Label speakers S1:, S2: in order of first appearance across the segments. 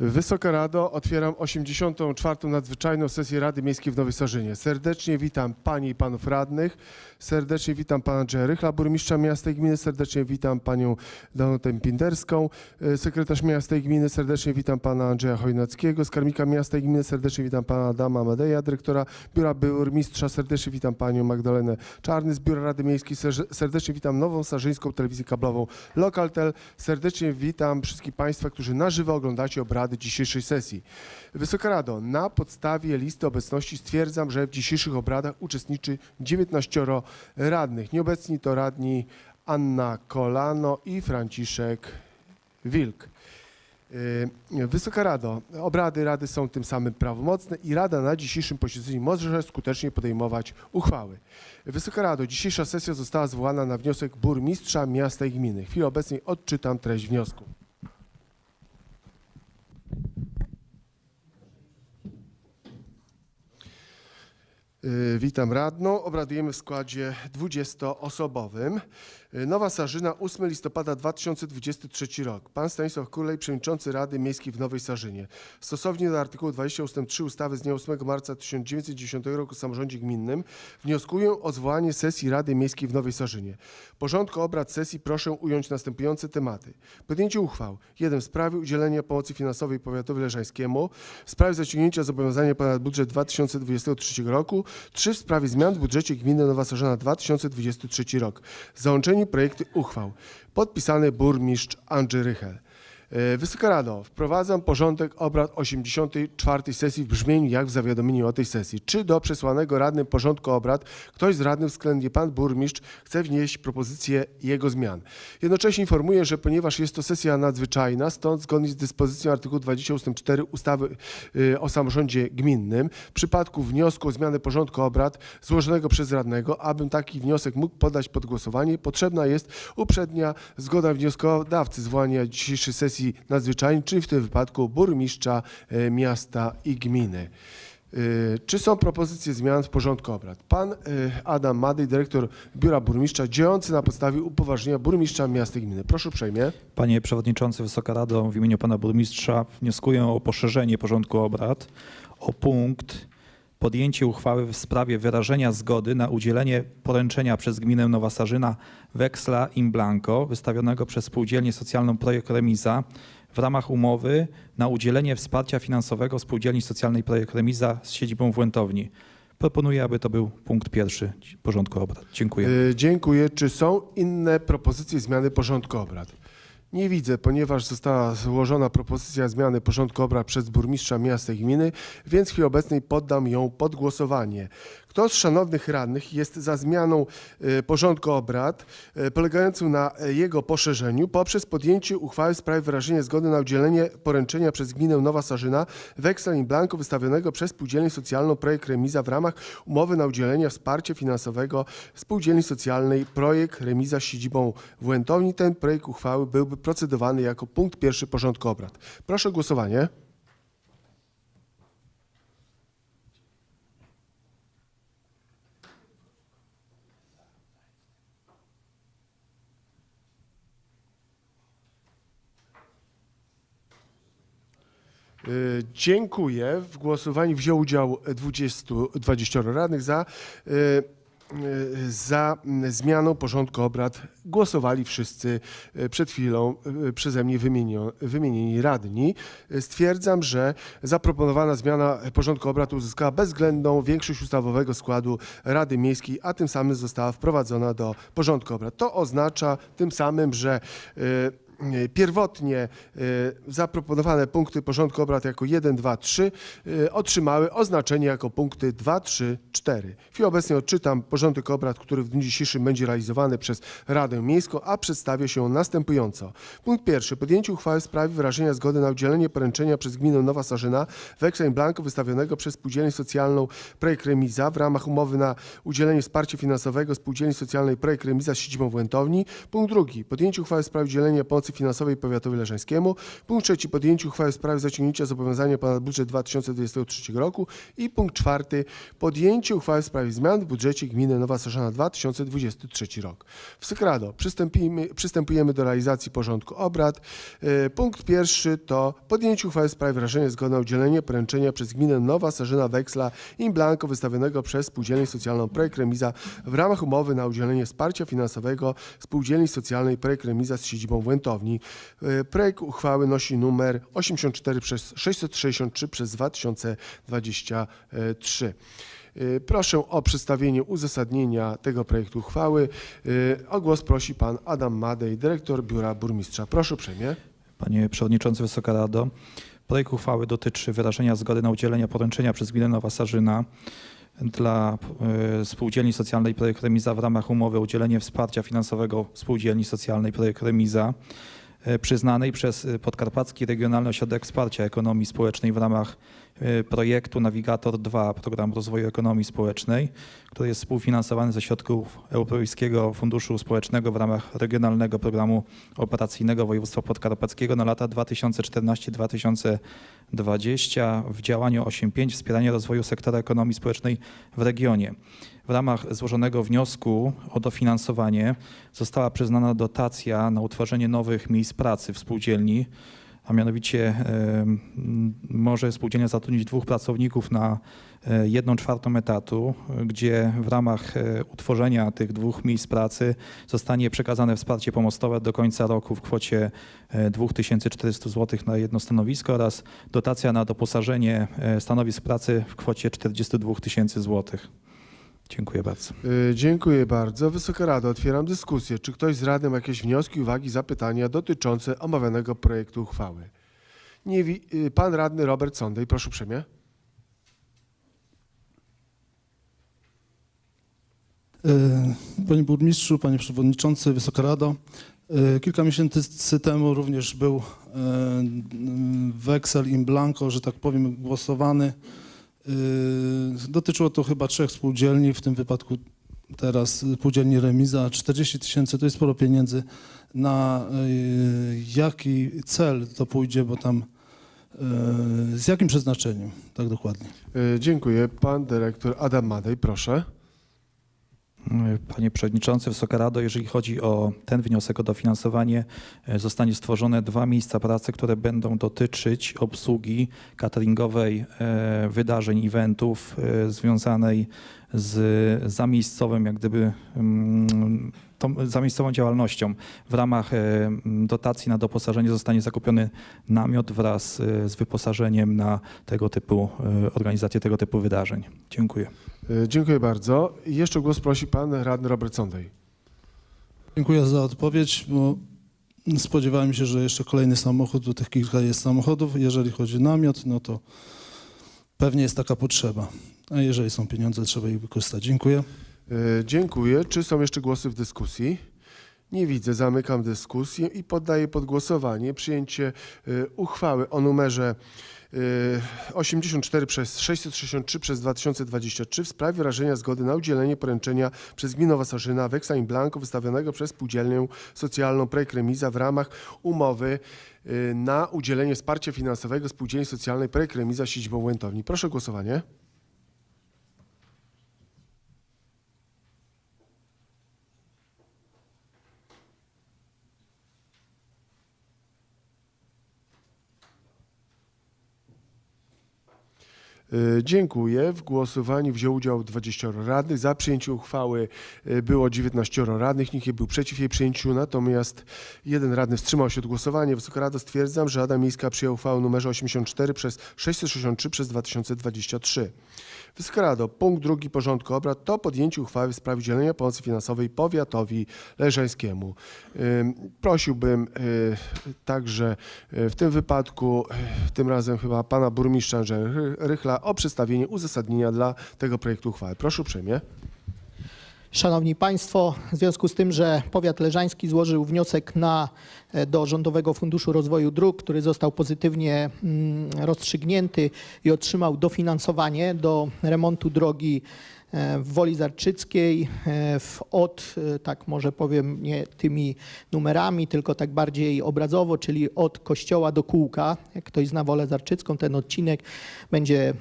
S1: Wysoka Rado, otwieram 84. nadzwyczajną sesję Rady Miejskiej w Nowej Sarzynie. Serdecznie witam Panie i Panów Radnych, serdecznie witam Pana Andrzeja Rychla, burmistrza miasta i gminy, serdecznie witam Panią Danutę Pinderską, e, sekretarz miasta i gminy, serdecznie witam Pana Andrzeja Chojnackiego, skarbnika miasta i gminy, serdecznie witam Pana Adama Madeja, dyrektora Biura Burmistrza, serdecznie witam Panią Magdalenę Czarny z Biura Rady Miejskiej, serdecznie witam Nową Sarzyńską Telewizję Kablową Lokaltel, serdecznie witam wszystkich Państwa, którzy na żywo oglądacie obrady dzisiejszej sesji. Wysoka Rado, na podstawie listy obecności stwierdzam, że w dzisiejszych obradach uczestniczy 19 radnych. Nieobecni to radni Anna Kolano i Franciszek Wilk. Yy, Wysoka Rado, obrady Rady są tym samym prawomocne i Rada na dzisiejszym posiedzeniu może skutecznie podejmować uchwały. Wysoka Rado, dzisiejsza sesja została zwołana na wniosek burmistrza miasta i gminy. W chwili obecnej odczytam treść wniosku. Witam radną. Obradujemy w składzie 20-osobowym. Y, Nowa Sarzyna, 8 listopada 2023 rok. Pan Stanisław Kulej, przewodniczący Rady Miejskiej w Nowej Sarzynie. Stosownie do artykułu 20 ust. 3 ustawy z dnia 8 marca 1910 roku o samorządzie gminnym wnioskuję o zwołanie sesji Rady Miejskiej w Nowej Sarzynie. Porządku obrad sesji proszę ująć następujące tematy. Podjęcie uchwał. 1. W sprawie udzielenia pomocy finansowej powiatowi leżańskiemu. W sprawie zaciągnięcia zobowiązania ponad budżet 2023 roku. 3. W sprawie zmian w budżecie gminy Nowa Sarzena 2023 rok. W załączeniu projekty uchwał. Podpisany burmistrz Andrzej Rychel. E, Wysoka Rado, wprowadzam porządek obrad 84. sesji w brzmieniu jak w zawiadomieniu o tej sesji. Czy do przesłanego radnym porządku obrad ktoś z radnych, względnie pan burmistrz, chce wnieść propozycję jego zmian? Jednocześnie informuję, że ponieważ jest to sesja nadzwyczajna, stąd zgodnie z dyspozycją artykułu 20 ust. 4 ustawy y, o samorządzie gminnym, w przypadku wniosku o zmianę porządku obrad złożonego przez radnego, abym taki wniosek mógł podać pod głosowanie, potrzebna jest uprzednia zgoda wnioskodawcy zwołania dzisiejszej sesji nadzwyczajnej, czyli w tym wypadku burmistrza e, miasta i gminy. E, Czy są propozycje zmian w porządku obrad? Pan e, Adam Madej, dyrektor Biura Burmistrza, działający na podstawie upoważnienia burmistrza miasta i gminy. Proszę uprzejmie.
S2: Panie Przewodniczący, Wysoka Rado, w imieniu Pana Burmistrza wnioskuję o poszerzenie porządku obrad o punkt podjęcie uchwały w sprawie wyrażenia zgody na udzielenie poręczenia przez gminę Nowa Sarzyna weksla in blanco wystawionego przez spółdzielnię socjalną Projekt Remiza w ramach umowy na udzielenie wsparcia finansowego spółdzielni socjalnej Projekt Remiza z siedzibą w Łętowni. Proponuję, aby to był punkt pierwszy porządku obrad. Dziękuję.
S1: E, Dziękuję. Czy są inne propozycje zmiany porządku obrad? Nie widzę, ponieważ została złożona propozycja zmiany porządku obrad przez burmistrza miasta i gminy, więc w chwili obecnej poddam ją pod głosowanie. Kto z szanownych radnych jest za zmianą e, porządku obrad e, polegającą na e, jego poszerzeniu poprzez podjęcie uchwały w sprawie wyrażenia zgody na udzielenie poręczenia przez gminę Nowa Sarzyna weksla in blanco wystawionego przez spółdzielnię socjalną Projekt Remiza w ramach umowy na udzielenie wsparcia finansowego spółdzielni socjalnej Projekt Remiza z siedzibą w Łętowni. Ten projekt uchwały byłby procedowany jako punkt pierwszy porządku obrad. Proszę o głosowanie. Dziękuję. W głosowaniu wziął udział 20, 20 radnych za. y, y, Za zmianą porządku obrad głosowali wszyscy y, przed chwilą y, przeze mnie wymienieni radni. Y, Stwierdzam, że zaproponowana zmiana porządku obrad uzyskała bezwzględną większość ustawowego składu Rady Miejskiej, a tym samym została wprowadzona do porządku obrad. To oznacza tym samym, że y, Pierwotnie y, zaproponowane punkty porządku obrad jako 1, 2, 3 y, otrzymały oznaczenie jako punkty 2, 3, 4. W chwili obecnej odczytam porządek obrad, który w dniu dzisiejszym będzie realizowany przez Radę Miejską, a przedstawia się następująco. Punkt pierwszy. Podjęcie uchwały w sprawie wyrażenia zgody na udzielenie poręczenia przez gminę Nowa Sarzyna weksla in blanco wystawionego przez spółdzielnię socjalną Projekt Remiza w ramach umowy na udzielenie wsparcia finansowego spółdzielni socjalnej Projekt Remiza z siedzibą w Łętowni. Punkt drugi. Podjęcie uchwały w sprawie udzielenia pomocy pomocy finansowej powiatowi leżańskiemu. Punkt trzeci, podjęcie uchwały w sprawie zaciągnięcia zobowiązania ponad budżet 2023 roku. I punkt czwarty, podjęcie uchwały w sprawie zmian w budżecie gminy Nowa Soszana 2023 rok. Wsykrado, przystępujemy, przystępujemy do realizacji porządku obrad. E, Punkt pierwszy to podjęcie uchwały w sprawie wyrażenia zgody na udzielenie poręczenia przez gminę Nowa Sarzyna Weksla in blanco wystawionego przez Spółdzielnię Socjalną Projekt Remiza w ramach umowy na udzielenie wsparcia finansowego Spółdzielni Socjalnej Projekt Remiza z siedzibą w Łętowni. E, Projekt uchwały nosi numer 84 przez 663 przez 2023. E, Proszę o przedstawienie uzasadnienia tego projektu uchwały. E, O głos prosi pan Adam Madej, dyrektor Biura Burmistrza. Proszę uprzejmie.
S2: Panie Przewodniczący, Wysoka Rado, projekt uchwały dotyczy wyrażenia zgody na udzielenie poręczenia przez gminę Nowa Sarzyna dla e, Spółdzielni Socjalnej Projekt Remiza w ramach umowy o udzielenie wsparcia finansowego Spółdzielni Socjalnej Projekt Remiza e, przyznanej przez e, Podkarpacki Regionalny Ośrodek Wsparcia Ekonomii Społecznej w ramach projektu Navigator 2 Program Rozwoju Ekonomii Społecznej, który jest współfinansowany ze środków Europejskiego Funduszu Społecznego w ramach Regionalnego Programu Operacyjnego Województwa Podkarpackiego na lata 2014-2020 w działaniu 8.5 Wspieranie rozwoju sektora ekonomii społecznej w regionie. W ramach złożonego wniosku o dofinansowanie została przyznana dotacja na utworzenie nowych miejsc pracy w spółdzielni, a mianowicie może spółdzielnia zatrudnić dwóch pracowników na e, jedną czwartą etatu, gdzie w ramach e, utworzenia tych dwóch miejsc pracy zostanie przekazane wsparcie pomostowe do końca roku w kwocie e, 2400 zł na jedno stanowisko oraz dotacja na doposażenie e, stanowisk pracy w kwocie 42 tysięcy złotych. Dziękuję bardzo.
S1: Y, Dziękuję bardzo. Wysoka Rado, otwieram dyskusję. Czy ktoś z Rady ma jakieś wnioski, uwagi, zapytania dotyczące omawianego projektu uchwały? Nie wi- y, Pan radny Robert Sondej, proszę uprzejmie.
S3: E, Panie Burmistrzu, Panie Przewodniczący, Wysoka Rado. Kilka miesięcy temu również był weksel in blanco, że tak powiem, głosowany. E, Dotyczyło to chyba trzech spółdzielni, w tym wypadku teraz spółdzielni Remiza. 40 tysięcy to jest sporo pieniędzy. Na e, jaki cel to pójdzie, bo tam e, z jakim przeznaczeniem, tak dokładnie?
S1: Dziękuję. Pan dyrektor Adam Madej, proszę.
S2: Panie Przewodniczący, Wysoka Rado, jeżeli chodzi o ten wniosek o dofinansowanie, e, zostanie stworzone dwa miejsca pracy, które będą dotyczyć obsługi cateringowej e, wydarzeń, eventów e, związanej z zamiejscowym, jak gdyby tą zamiejscową działalnością. W ramach e, dotacji na doposażenie zostanie zakupiony namiot wraz e, z wyposażeniem na tego typu e, organizację tego typu wydarzeń. Dziękuję.
S1: Dziękuję bardzo. Jeszcze głos prosi pan radny Robert Sondej.
S3: Dziękuję za odpowiedź, bo spodziewałem się, że jeszcze kolejny samochód, bo tych kilka jest samochodów. Jeżeli chodzi o namiot, no to pewnie jest taka potrzeba. A jeżeli są pieniądze, trzeba ich wykorzystać. Dziękuję.
S1: Y, Dziękuję. Czy są jeszcze głosy w dyskusji? Nie widzę. Zamykam dyskusję i poddaję pod głosowanie przyjęcie y, uchwały o numerze y, 84 przez 663 przez 2023 w sprawie wyrażenia zgody na udzielenie poręczenia przez gminę Nowa Sarzyna Weksa in Blanco wystawionego przez Spółdzielnię Socjalną Projekt w ramach umowy na udzielenie wsparcia finansowego Spółdzielni Socjalnej Projekt siedzibą Łętowni. Proszę o głosowanie. Dziękuję. W głosowaniu wziął udział 20 radnych. Za przyjęciem uchwały y, było 19 radnych. Nikt nie był przeciw jej przyjęciu, natomiast jeden radny wstrzymał się od głosowania. Wysoka Rada stwierdzam, że Rada Miejska przyjęła uchwałę numerze 84 przez 663 przez 2023. Wysoka Rado, punkt drugi porządku obrad to podjęcie uchwały w sprawie udzielenia pomocy finansowej powiatowi leżańskiemu. Ym, Prosiłbym y, także w tym wypadku, tym razem chyba pana burmistrza Andrzeja Ry- O przedstawienie uzasadnienia dla tego projektu uchwały. Proszę uprzejmie.
S4: Szanowni Państwo, w związku z tym, że powiat leżański złożył wniosek na, e, do Rządowego Funduszu Rozwoju Dróg, który został pozytywnie mm, rozstrzygnięty i otrzymał dofinansowanie do remontu drogi w Woli Zarczyckiej e, w, od, e, tak może powiem, nie tymi numerami, tylko tak bardziej obrazowo, czyli od kościoła do kółka. Jak ktoś zna Wolę Zarczycką, ten odcinek będzie e,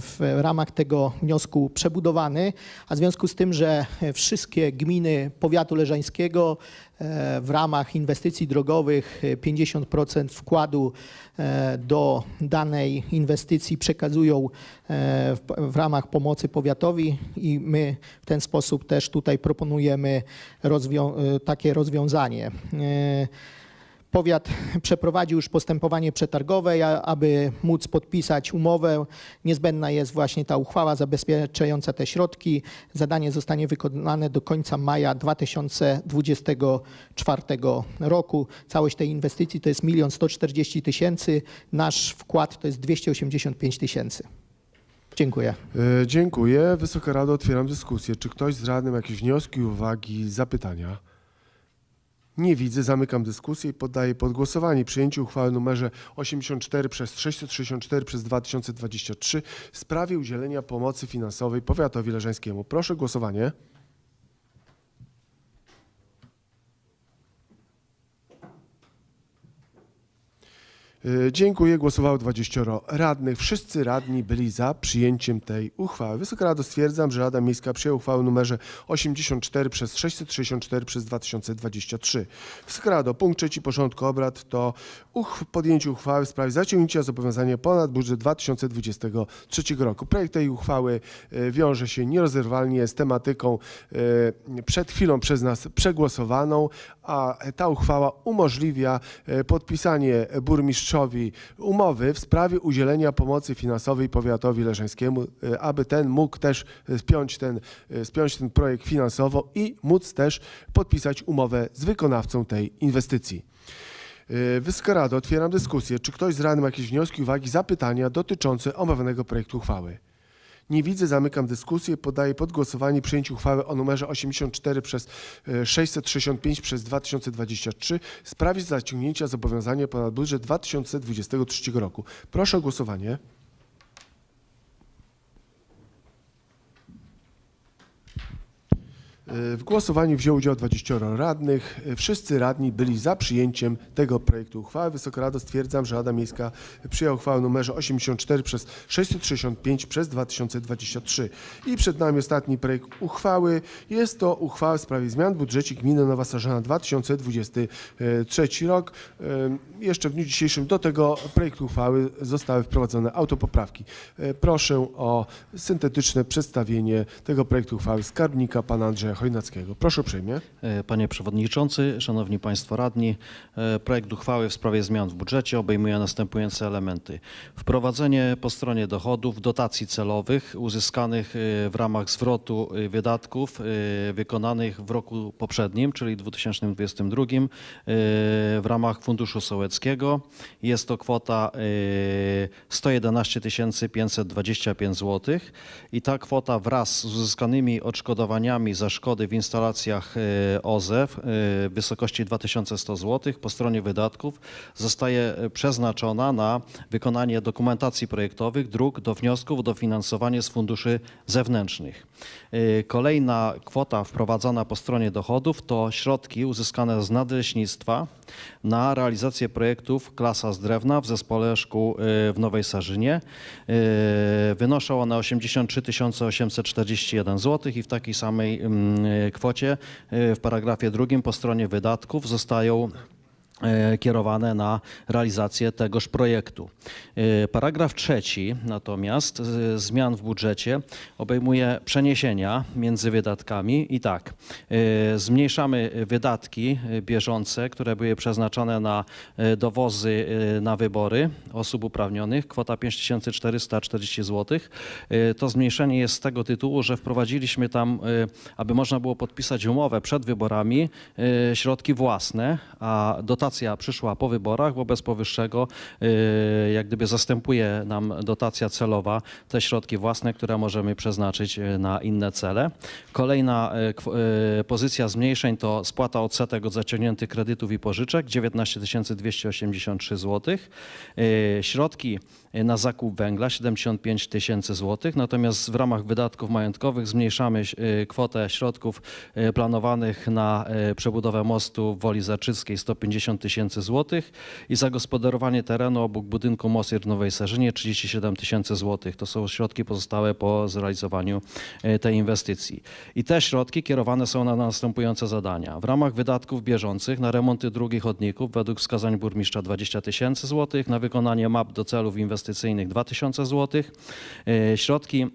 S4: w ramach tego wniosku przebudowany, a w związku z tym, że e, wszystkie gminy powiatu leżańskiego e, w ramach inwestycji drogowych e, 50% wkładu e, do danej inwestycji przekazują e, w, ramach pomocy powiatowi i my w ten sposób też tutaj proponujemy rozwią- e, takie rozwiązanie. Powiat przeprowadził już postępowanie przetargowe, aby móc podpisać umowę. Niezbędna jest właśnie ta uchwała zabezpieczająca te środki. Zadanie zostanie wykonane do końca maja 2024 roku. Całość tej inwestycji to jest 1 140 tysięcy. Nasz wkład to jest 285 tysięcy. Dziękuję.
S1: E, Dziękuję. Wysoka Rado, otwieram dyskusję. Czy ktoś z radnym jakieś wnioski, uwagi, zapytania? Nie widzę, zamykam dyskusję i poddaję pod głosowanie przyjęcie uchwały numerze 84 przez 664 przez 2023 w sprawie udzielenia pomocy finansowej powiatowi leżańskiemu. Proszę głosowanie. Dziękuję. Głosowało 20 radnych. Wszyscy radni byli za przyjęciem tej uchwały. Wysoka Rado, stwierdzam, że Rada Miejska przyjęła uchwałę numerze 84 przez 664 przez 2023. Wysoka Rado, punkt trzeci porządku obrad to uch podjęcie uchwały w sprawie zaciągnięcia zobowiązania ponad budżet 2023 roku. Projekt tej uchwały y, wiąże się nierozerwalnie z tematyką y, przed chwilą przez nas przegłosowaną, a ta uchwała umożliwia podpisanie burmistrzowi umowy w sprawie udzielenia pomocy finansowej powiatowi leżańskiemu, e, aby ten mógł też e, spiąć ten, e, spiąć ten projekt finansowo i móc też podpisać umowę z wykonawcą tej inwestycji. E, Wysoka Rado, otwieram dyskusję. Czy ktoś z radnych ma jakieś wnioski, uwagi, zapytania dotyczące omawianego projektu uchwały? Nie widzę, zamykam dyskusję. Podaję pod głosowanie przyjęcie uchwały o numerze 84 przez e, 665 przez 2023 w sprawie zaciągnięcia zobowiązania ponad budżet 2023 roku. Proszę o głosowanie. W głosowaniu wzięło udział 20 radnych. E, Wszyscy radni byli za przyjęciem tego projektu uchwały. Wysoka Rado stwierdzam, że Rada Miejska przyjęła uchwałę numerze 84 przez 665 przez 2023. I przed nami ostatni projekt uchwały. Jest to uchwała w sprawie zmian w budżecie gminy Nowa Sarzana 2023 rok. E, Jeszcze w dniu dzisiejszym do tego projektu uchwały zostały wprowadzone autopoprawki. E, Proszę o syntetyczne przedstawienie tego projektu uchwały skarbnika pana Andrzeja Chojnackiego. Proszę uprzejmie.
S5: E, Panie Przewodniczący, Szanowni Państwo Radni, e, projekt uchwały w sprawie zmian w budżecie obejmuje następujące elementy. Wprowadzenie po stronie dochodów dotacji celowych uzyskanych e, w ramach zwrotu wydatków wykonanych w roku poprzednim, czyli 2022 e, w ramach Funduszu Sołeckiego. Jest to kwota e, 111 525 zł i ta kwota wraz z uzyskanymi odszkodowaniami za szkody w instalacjach e, OZE w e, wysokości 2100 zł po stronie wydatków zostaje e, przeznaczona na wykonanie dokumentacji projektowych, dróg do wniosków o dofinansowanie z funduszy zewnętrznych. Kolejna kwota wprowadzana po stronie dochodów to środki uzyskane z nadleśnictwa na realizację projektów Klasa z drewna w zespole szkół w Nowej Sarzynie. Wynoszą one 83 841 zł i w takiej samej mm, kwocie e, w paragrafie drugim po stronie wydatków zostają e, kierowane na realizację tegoż projektu. E, Paragraf trzeci natomiast zmian w budżecie obejmuje przeniesienia między wydatkami i tak, e, zmniejszamy wydatki e, bieżące, które były przeznaczone na e, dowozy e, na wybory osób uprawnionych, kwota 5440 zł. E, To zmniejszenie jest z tego tytułu, że wprowadziliśmy tam, e, aby można było podpisać umowę przed wyborami, e, środki własne, a dotacje dotacja przyszła po wyborach, wobec powyższego y, jak gdyby zastępuje nam dotacja celowa te środki własne, które możemy przeznaczyć y, na inne cele. Kolejna y, pozycja zmniejszeń to spłata odsetek od zaciągniętych kredytów i pożyczek 19 283 zł. Środki na zakup węgla 75 tysięcy złotych, natomiast w ramach wydatków majątkowych zmniejszamy kwotę środków planowanych na przebudowę mostu w Woli Zaczyckiej 150 tysięcy złotych i zagospodarowanie terenu obok budynku Mosir w Nowej Sarzynie 37 tysięcy złotych. To są środki pozostałe po zrealizowaniu y, tej inwestycji. I te środki kierowane są na następujące zadania. W ramach wydatków bieżących na remonty drugich chodników według wskazań burmistrza 20 tysięcy złotych, na wykonanie map do celów inwestycyjnych 2 tysiące złotych. Y, Środki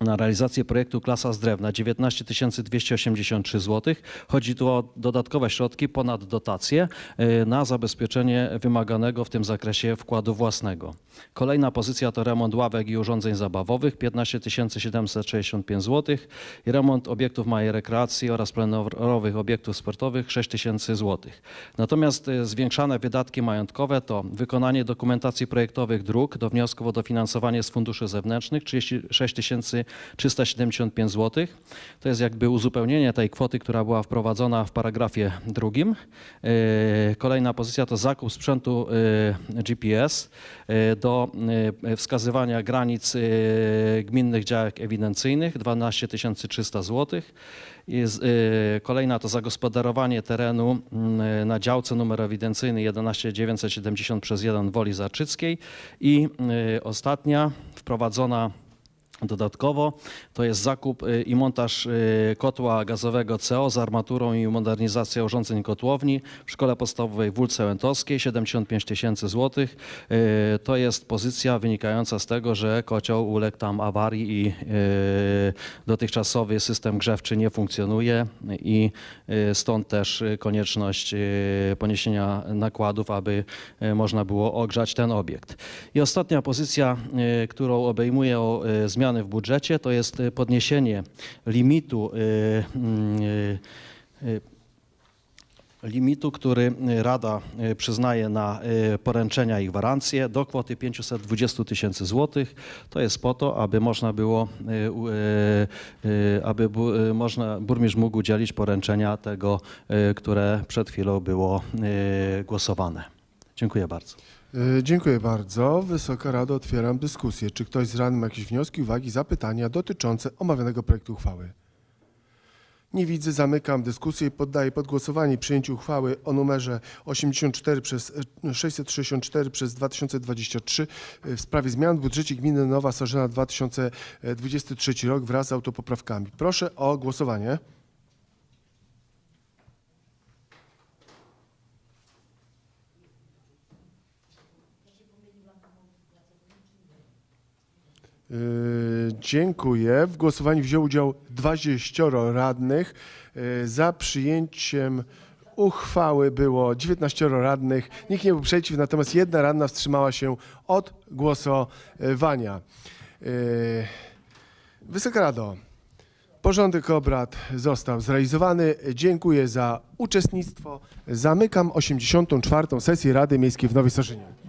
S5: na realizację projektu Klasa z Drewna 19 283 zł. Chodzi tu o dodatkowe środki ponad dotacje y, na zabezpieczenie wymaganego w tym zakresie wkładu własnego. Kolejna pozycja to remont ławek i urządzeń zabawowych 15 765 zł i remont obiektów małej rekreacji oraz plenerowych obiektów sportowych 6 tysięcy zł. Natomiast y, zwiększane wydatki majątkowe to wykonanie dokumentacji projektowych dróg do wniosków o dofinansowanie z funduszy zewnętrznych 36 375 zł. To jest jakby uzupełnienie tej kwoty, która była wprowadzona w paragrafie drugim. Yy, Kolejna pozycja to zakup sprzętu yy, GPS yy, do wskazywania granic gminnych działek ewidencyjnych 12 300 zł. Jest, yy, kolejna to zagospodarowanie terenu yy, na działce numer ewidencyjny 11970 przez 1 Woli Zarczyckiej i yy, ostatnia wprowadzona Dodatkowo to jest zakup y, i montaż y, kotła gazowego CO z armaturą i modernizacja urządzeń kotłowni w Szkole Podstawowej w Wólce Łętowskiej 75 tysięcy złotych. Y, To jest pozycja wynikająca z tego, że kocioł uległ tam awarii i dotychczasowy system grzewczy nie funkcjonuje i stąd też konieczność poniesienia nakładów, aby można było ogrzać ten obiekt. I ostatnia pozycja, którą obejmuje o, y, w budżecie, to jest y, podniesienie limitu y, y, limitu, który Rada przyznaje na poręczenia i gwarancje do kwoty 520 tysięcy złotych. To jest po to, aby można było, aby można, burmistrz mógł udzielić poręczenia tego, które przed chwilą było głosowane. Dziękuję bardzo.
S1: Y, Dziękuję bardzo. Wysoka Rado, otwieram dyskusję. Czy ktoś z radnych ma jakieś wnioski, uwagi, zapytania dotyczące omawianego projektu uchwały? Nie widzę, zamykam dyskusję i poddaję pod głosowanie przyjęcie uchwały o numerze 84 przez e, 664 przez 2023 w sprawie zmian w budżecie gminy Nowa Sarzyna 2023 rok wraz z autopoprawkami. Proszę o głosowanie. Yy, Dziękuję. W głosowaniu wziął udział 20 radnych. Yy, Za przyjęciem uchwały było 19 radnych. Nikt nie był przeciw, natomiast jedna radna wstrzymała się od głosowania. Yy, Wysoka Rado, porządek obrad został zrealizowany. Dziękuję za uczestnictwo. Zamykam 84. sesję Rady Miejskiej w Nowej Sarzynie.